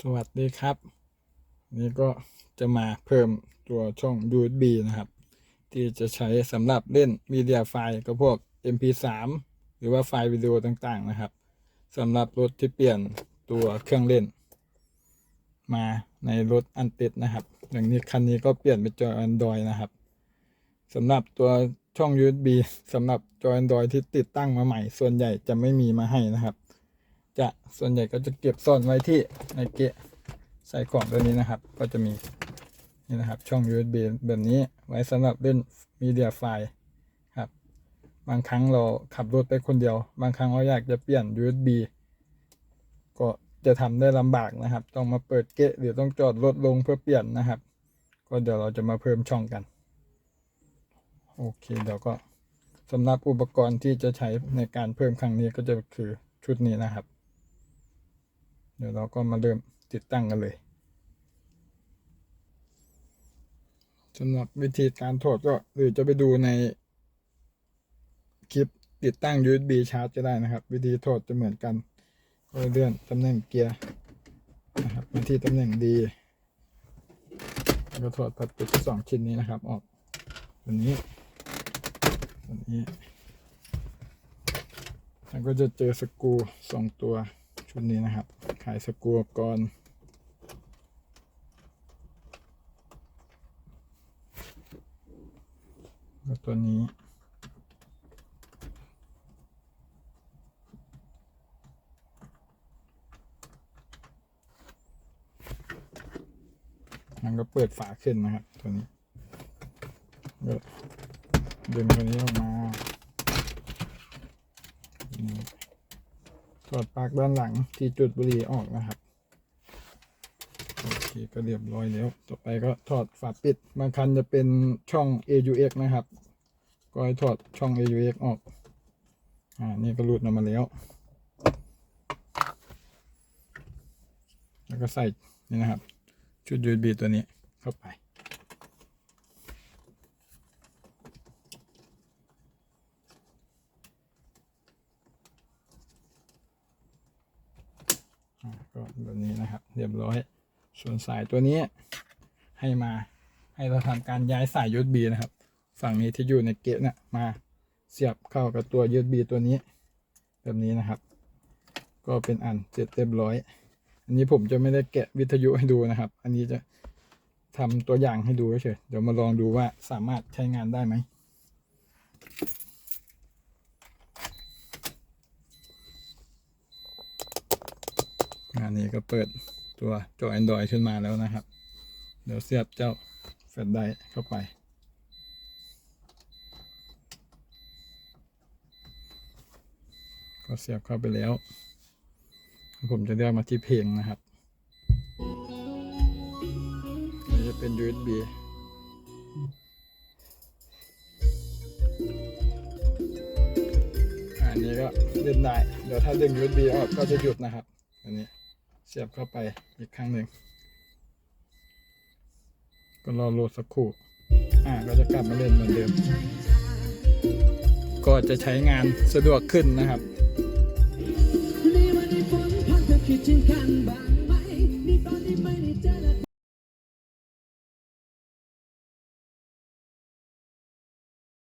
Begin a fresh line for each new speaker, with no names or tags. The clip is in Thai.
สวัสดีครับ นี่ก็จะมาเพิ่มตัวช่อง USB นะครับ ที่จะใช้สำหรับเล่นมีเดียไฟล์ก็พวก MP3 หรือว่าไฟล์วิดีโอต่างๆนะครับสำหรับรถที่เปลี่ยนตัวเครื่องเล่น มาในรถอันติดนะครับ อย่างนี้คันนี้ก็เปลี่ยนเป็นจอ Android นะครับสำหรับตัวช่อง USB สำหรับจอ Android ที่ติดตั้งมาใหม่ ส่วนใหญ่จะไม่มีมาให้นะครับ จะส่วนใหญ่ก็จะเก็บซ่อนไว้ที่ในเกะใส่กล่องตัวนี้นะครับ ก็จะมีนี่นะครับช่อง USB แบบนี้ไว้สำหรับเล่นมีเดียไฟล์ครับ บางครั้งเราขับรถไปคนเดียว บางครั้งเราอยากจะเปลี่ยน USB ก็จะทำได้ลำบากนะครับ ต้องมาเปิดเกะหรือต้องจอดรถลงเพื่อเปลี่ยนนะครับ ก็เดี๋ยวเราจะมาเพิ่มช่องกัน โอเคเดี๋ยวก็สำหรับอุปกรณ์ที่จะใช้ในการเพิ่มครั้งนี้ก็จะคือชุดนี้นะครับ เดี๋ยวเราก็มาเริ่มติดตั้งกันเลยสำหรับวิธีการถอดก็หรือจะไปดูในคลิปติดตั้ง USB ชาร์จก็ได้นะครับ วิธีถอดจะเหมือนกันก็เลื่อนตำแหน่งเกียร์นะครับมาที่ตำแหน่งดีแล้วก็ถอดพลาสติกสองชิ้นนี้นะครับ ออกตัวนี้ตัวนี้แล้วก็จะเจอสกรูสองตัวชุดนี้นะครับ ขายสกรูก่อนแล้วตัวนี้มันก็เปิดฝาขึ้นนะครับ ตัวนี้ก็ดึงตัวนี้ออกมา อดปลั๊กด้านหลังที่จุดบุหรี่ออกนะครับโอเคก็เรียบร้อยแล้ว ต่อไปก็ถอดฝาปิดบางคันจะเป็นช่อง AUX นะครับ ก็ให้ถอดช่อง AUX ออก อ่า นี่ก็หลุดออกมาแล้ว แล้วก็ใส่นี่นะครับ ชุด USB ตัวนี้เข้าไป แบบนี้นะครับ เรียบร้อย ส่วนสายตัวนี้ให้มาให้เราทำการย้ายสาย USB นะครับ ฝั่งนี้ที่อยู่ในเกะเนี่ยมาเสียบเข้ากับตัว USB ตัวนี้ แบบนี้นะครับ ก็เป็นอันเสร็จเรียบร้อย อันนี้ผมจะไม่ได้แกะวิทยุให้ดูนะครับ อันนี้จะทำตัวอย่างให้ดูเฉยเดี๋ยวมาลองดูว่าสามารถใช้งานได้ไหม งานนี้ก็เปิดตัวจอ Android ขึ้นมาแล้วนะครับ เดี๋ยวเสียบเจ้าแฟลชไดร์เข้าไปก็เสียบเข้าไปแล้ว ผมจะเลือกมาที่เพลงนะครับนี่จะเป็น USB อันนี้ก็เล่นได้ เดี๋ยวถ้าดึง USB ออกก็จะหยุดนะครับ อันนี้ สียบเข้าไปอีกครั้งหนึ่ง ก็รอโหลดสักครู่ อ่าก็จะกลับมาเล่นเหมือนเดิม ก็จะใช้งานสะดวกขึ้นนะครับ